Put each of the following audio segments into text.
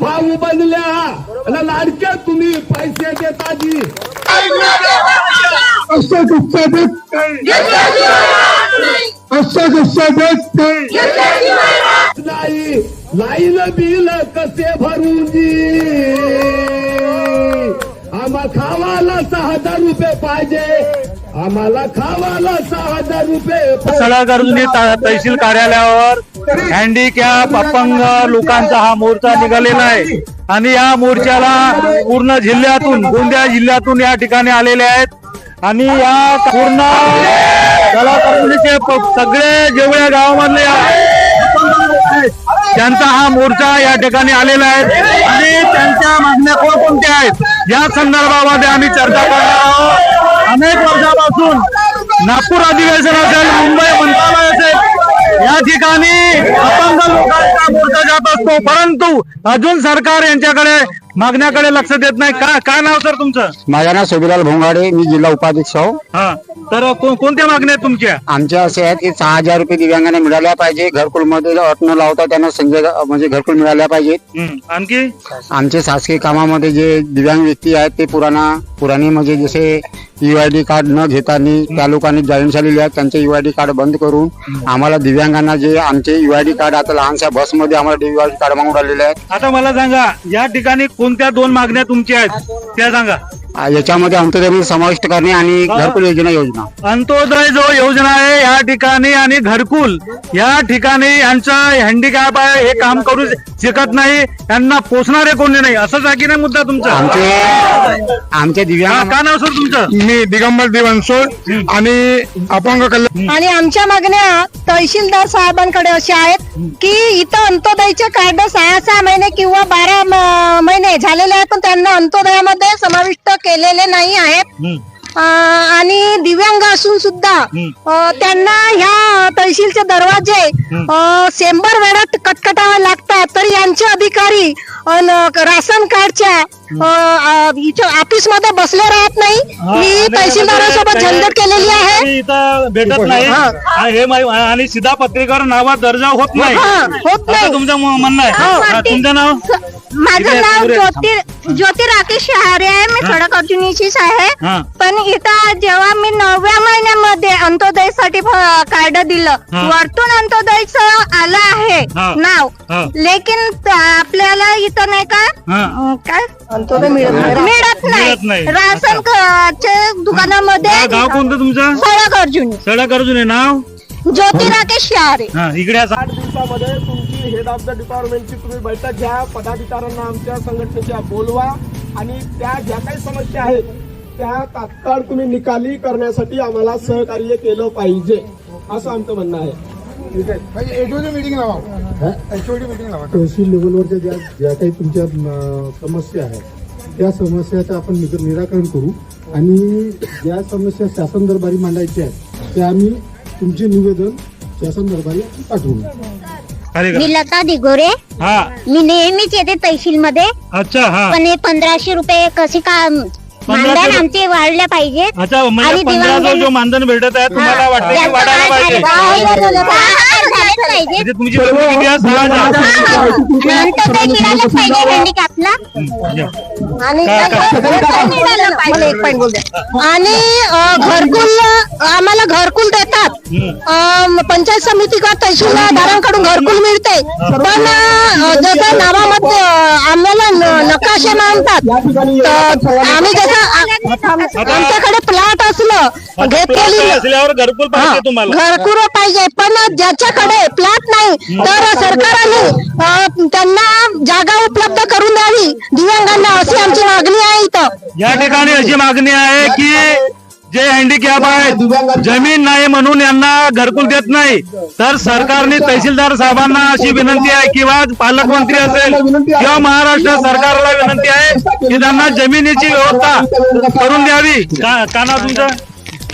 भाऊ बनल्या. आणि लाडक्या तुम्ही पैसे देता जी असं गुस्सा देत नाही. असं गुस्सा देत नाही. नाही लाईन बिल कसे भरून जी आम्हा खावाला सहा हजार रुपये पाहिजे. आम्हाला खावाला सहा हजार रुपये सडागर्जुनी तहसील कार्यालयावर हँडिकॅप अपंग लोकांचा हा मोर्चा निघालेला आहे. आणि या मोर्चाला पूर्ण जिल्ह्यातून गोंदिया जिल्ह्यातून या ठिकाणी आलेले आहेत. आणि या पूर्ण सडागर्जुनीचे सगळे जेवढ्या गावामधले त्यांचा हा मोर्चा या ठिकाणी आलेला आहे. आणि त्यांच्या मागण्या कोणकोणत्या आहेत? या संदर्भामध्ये आम्ही चर्चा करणार आहोत. अनेक वर्षापासून नागपूर अधिवेशन असेल मुंबई मंत्रालय असेल या ठिकाणी अपंग लोकांचा मोर्चा जात असतो परंतु अजून सरकार यांच्याकडे मागण्याकडे लक्ष देत नाही. का काय नाव सर तुमचं? माझं नाव सोबीलाल भोंगाडे मी जिल्हा उपाध्यक्ष आहो. हा तर को- कोणत्या मागण्या आहेत तुमच्या? आमच्या असे आहेत की सहा हजार रुपये दिव्यांगांना मिळाल्या पाहिजे. घरकुलमध्ये अट न लावता त्यांना संजय म्हणजे घरकुल मिळाल्या पाहिजेत आणखी? आमचे शासकीय कामामध्ये जे दिव्यांग व्यक्ती आहेत ते पुराणा पुराणी म्हणजे जसे युआयडी कार्ड न घेताना त्या लोकांनी जॉईन झालेले आहेत त्यांचे युआयडी कार्ड बंद करून आम्हाला दिव्यांगांना जे आमचे युआयडी कार्ड आता लहानशा बसमध्ये आम्हाला युआयडी कार्ड मागून राहिलेले आहेत. आता मला सांगा या ठिकाणी कोणत्या दोन मागण्या तुमच्या आहेत? त्या सांगा. याच्यामध्ये अंत्योदय समाविष्ट करणे आणि घरकुल योजना योजना. अंत्योदय जो योजना आहे या ठिकाणी आणि घरकुल या ठिकाणी यांचा हँडिकॅप आहे हे काम करू शकत नाही त्यांना पोचणारे कोणी नाही. असंच आहे की नाही मुद्दा तुमचा? आमचे आमचे का दिव्यांग का नाव सर तुमचं? मी दिगंबर दिवनसोड आणि अपंग कल्याण आणि आमच्या मागण्या तहसीलदार साहेबांकडे असे आहेत की इथं अंत्योदयचे कार्ड सहा सहा महिने किंवा बारा म- महिने झालेले आहेत पण त्यांना अंत्योदयामध्ये समाविष्ट केलेले नाही आहेत. आणि दिव्यांग असून सुद्धा त्यांना ह्या तहसीलचे दरवाजे शंभर वेळा कटकटावे लागतात. तरी यांचे अधिकारी अन राशन कार्डच्या ऑफिसमध्ये बसले राहत नाही. मी तहसीलदारासोबत झंझट केलेली आहे. भेटत नाही. हा. हा, हे आणि सिधा पत्रिकेवर नावात दर्जा होत नाही. हा, होत नाही. तुमचं म्हणणं आहे. तुमचं नाव? माझं नाव. ज्योती ज्योती राकेश शहारे आहे मी सडक अर्जुनीचीच आहे हा. पण इथं जेव्हा मी नवव्या महिन्यामध्ये अंत्योदयसाठी कार्ड दिलं. वरतून अंत्योदयचं आलं आहे हा. नाव. लेकिन आपल्याला इथं नाही का काय मिळत मिळत नाही. राशन दुकानामध्ये गाव गाव कोणतं तुमचं सडक अर्जुनी सडक अर्जुन आहे नाव ज्योती राकेश शहारे हा इकडे. आठ दिवसामध्ये तुमची हेड ऑफ द डिपार्टमेंटची तुम्ही बैठक घ्या. पदाधिकाऱ्यांना आमच्या संघटनेच्या बोलवा. आणि त्या ज्या काही समस्या आहेत त्या तात्काळ तुम्ही निकाली करण्यासाठी आम्हाला सहकार्य केलं पाहिजे. असं आमचं म्हणणं आहे. एचओडी मीटिंग लावा. एचओडी मीटिंग लावा. तहसील लेवलवरच्या ज्या ज्या काही तुमच्या अं, समस्या आहेत त्या समस्याचं आपण निर- निराकरण करू. आणि ज्या समस्या शासन दरबारी मांडायच्या आहेत त्या आम्ही तुमचे निवेदन शासन दरबारी पाठवू. खाली मी. लता दिगोरे. हा. मी नेहमीच येते तहसील मध्ये अच्छा हा. पण हे पंधराशे रुपये कसे का मानधन आमचे वाढले पाहिजेत अच्छा म्हणजे आणि पंधराचा दिवांग- जो मानधन भेटत आहे तुम्हाला वाटतं की त्याचं वाढायला पाहिजे. झालं? दहा झालेच पाहिजेत म्हणजे तुमची जमीन किती आहे? सहा हजार. नंतर काही मिळालंच पाहिजे हँडिकॅपला आणि का- का- मिळालं पाहिजे? एक point बोलते. आणि अं, घरकुल आम्हाला घरकुल देतात. अं, पंचायत समिती का तहसीलदारांकडून घरकुल मिळते. पण अं, जसं नावामध्ये अं, आम्हाला न- नकाशे मागतात तर आम्ही जसं आ- आमच्याकडे प्लॉट असलं. घेतलेली असल्यावर घरकुल पाहिजे तुम्हाला. घरकुल पाहिजे. पण ज्याच्याकडे प्लॉट नाही तर सरकारने अं, त्यांना जागा उपलब्ध करून द्यावी. दिव्यांगांना अशी आमची मागणी आहे इथं. या ठिकाणी अशी मागणी आहे की जे हँडिकॅप आहेत जमीन नाही म्हणून यांना घरकुल देत नाही. तर सरकारने तहसीलदार साहेबांना अशी विनंती आहे किंवा पालकमंत्री असेल किंवा महाराष्ट्र सरकारला विनंती आहे की त्यांना जमिनीची व्यवस्था करून द्यावी. का का नाव तुमचं?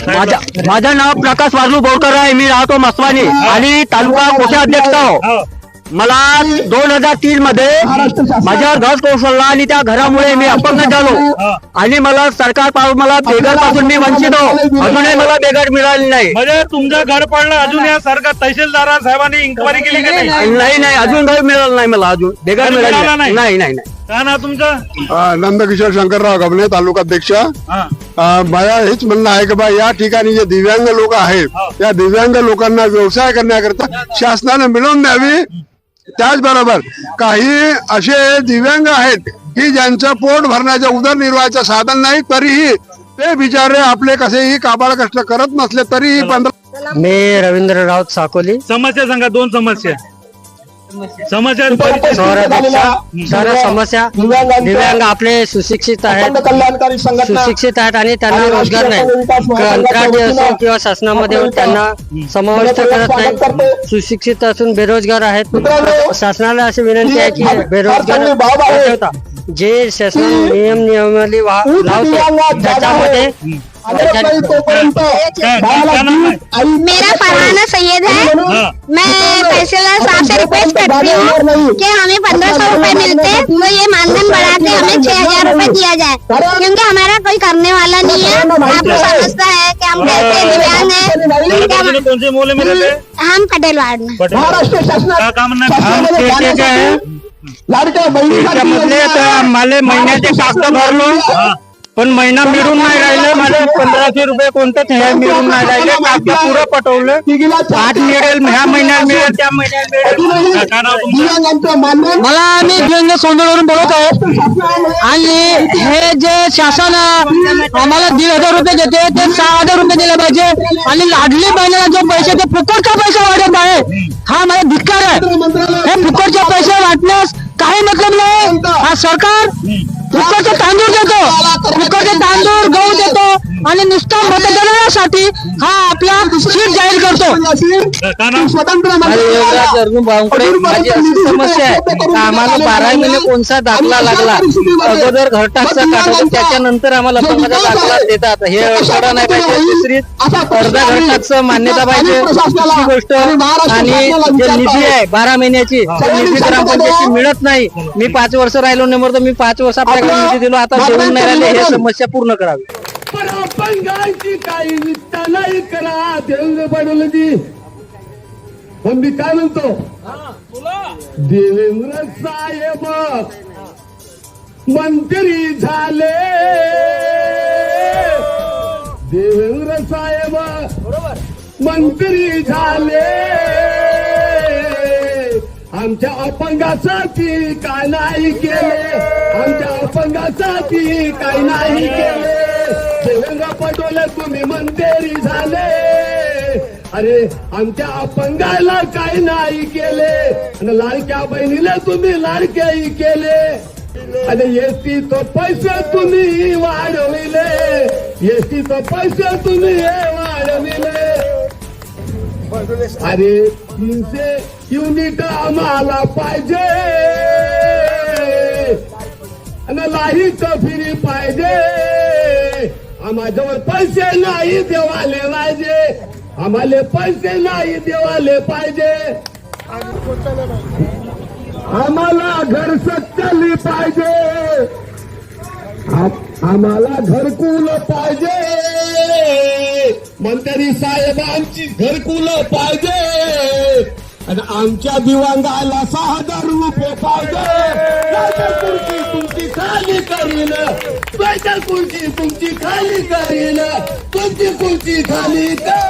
माझा माझं नाव प्रकाश वारलू बोरकर आहे. मी राहतो मस्वानी आणि तालुका कोषाध्यक्ष हो. मला दोन हजार तीन मध्ये माझ्यावर घस कोसळला आणि त्या घरामुळे मी अपंग झालो. आणि मला सरकारपासून मला बेघरपासून मी वंचित हो अजूनही मला बेघर मिळाली नाही. म्हणजे तुमचं घर पडलं अजून या सरकार तहसीलदार साहेबांनी इन्क्वायरी केली का नाही? नाही नाही अजून घर मिळालं नाही मला अजून. बेघर घर मिळालं नाही. नाही? नाही नाही नाही. का ना तुमचं? नंदकिशोर शंकरराव गबने तालुका अध्यक्ष. हा. अ, माझ्या हेच म्हणणं आहे की बा या ठिकाणी जे दिव्यांग लोक आहेत या दिव्यांग लोकांना व्यवसाय करण्याकरता शासनाने मिळवून द्यावी. त्याचबरोबर काही असे दिव्यांग आहेत की ज्यांचं पोट भरण्याच्या उदरनिर्वाहाचं साधन नाही तरीही ते बिचारे आपले कसेही काबाड कष्ट करत नसले तरीही पंधरा मी रवींद्र राऊत साकोली समस्या सांगा दोन समस्या. समस्या. शहराध्यक्ष. सर समस्या. दिव्यांग आपले सुशिक्षित आहेत. सुशिक्षित आहेत आणि त्यांना रोजगार नाही. कंत्राटी असो किंवा शासनामध्ये त्यांना समाविष्ट करत. नाही. सुशिक्षित असून बेरोजगार आहेत. शासनाला अशी विनंती आहे की बेरोजगार जे शासन नियम नियमावली लावते त्याच्यामध्ये तोपर्यंत बाळाला दूध, आई। मेरा फरहाना सैयद है। हाँ। मैं तहसीलदार साहब से रिक्वेस्ट करती हूँ कि हमें पंद्रह सौ रूपए मिलते तो ये मानधन बढ़ाते हमें छह हज़ार रूपए दिया जाए। क्योंकि हमारा कोई करने वाला नहीं है। आपको समझता है कि हम कैसे दिव्यांग हैं। कि हम- कोणते मोले मिळाले हम पटेल वार्ड में। का हा, ते- ते? लाडक्या. मला महिन्याचे कागद भरलो पण महिना मिळून नाही राहिले मला पंधराशे रुपये कोणतेच हे मिळून नाही राहिले पुरं पटवलं. आठ मिळेल ह्या महिन्यात मिळेल त्या महिन्यात मिळेल. मला मी दिव्यांग सोंदळवरून बोलत आहे आणि हे जे शासन आम्हाला दीड हजार रुपये देते ते सहा हजार रुपये दिले पाहिजे. आणि लाडली बहिणीला जो पैसे ते फुकटचा पैसा वाटत आहे. हा मला धिक्कार आहे. हे फुकटचे पैसे वाटण्यास काही मतलब नाही. हा सरकार फुकटचे तांदूळ देतो. फुकटचे तांदूळ गहू देतो. आणि नुसता मतदानासाठी हा आपला सीट जाहीर करतो. स्वतंत्र माझी अशी समस्या आहे. का आम्हाला बारा महिने कोणता दाखला लागला? अगोदर घर टाकचा काढतो त्याच्यानंतर आम्हाला अपंगाचा दाखला देतात. हे अडथळा नाही पाहिजे. दुसरी अर्धा मान्यता पाहिजे. दुसरी गोष्ट आणि जे निधी आहे बारा महिन्याची निधी ग्रामपंचायतची मिळत नाही. मी पाच वर्ष राहिलो नाही तर मी पाच वर्ष आपल्याकडे निधी दिलो. आता देऊन नाही राहिले हे समस्या पूर्ण करावी. पण अपंगांची काही निष्ठा नाही करा. देवेंद्र फडणवीस पण मी काय म्हणतो? देवेंद्र साहेब मंत्री झाले. देवेंद्र साहेब मंत्री झाले. आमच्या अपंगासाठी काय नाही केले. आमच्या अपंगासाठी काय नाही केले. देवेंद्र पटोले तुम्ही मंत्री झाले. अरे आमच्या अपंगाला काही नाही केले. आणि लाडक्या बहिणीला तुम्ही लाडक्याही केले. आणि एसटी तो पैसे तुम्ही वाढविले. एसटी तो पैसे तुम्ही वाढविले. अरे तीनशे युनिट आम्हाला पाहिजे. आणि तो फिरी पाहिजे. आम्हाजवळ पैसे नाही देवाले पाहिजे आम्हाला पैसे नाही देवाले पाहिजे. आम्हाला घर सत्याली पाहिजे. आम्हाला घरकुल पाहिजे. मंत्री साहेबांची घरकुल पाहिजे. आणि आमच्या दिवांगाला सहा हजार रुपये पाहिजे नाहीतर तुमची खाली करील नाहीतर कुर्ची तुमची खाली करील तुमची कुर्ची खाली कर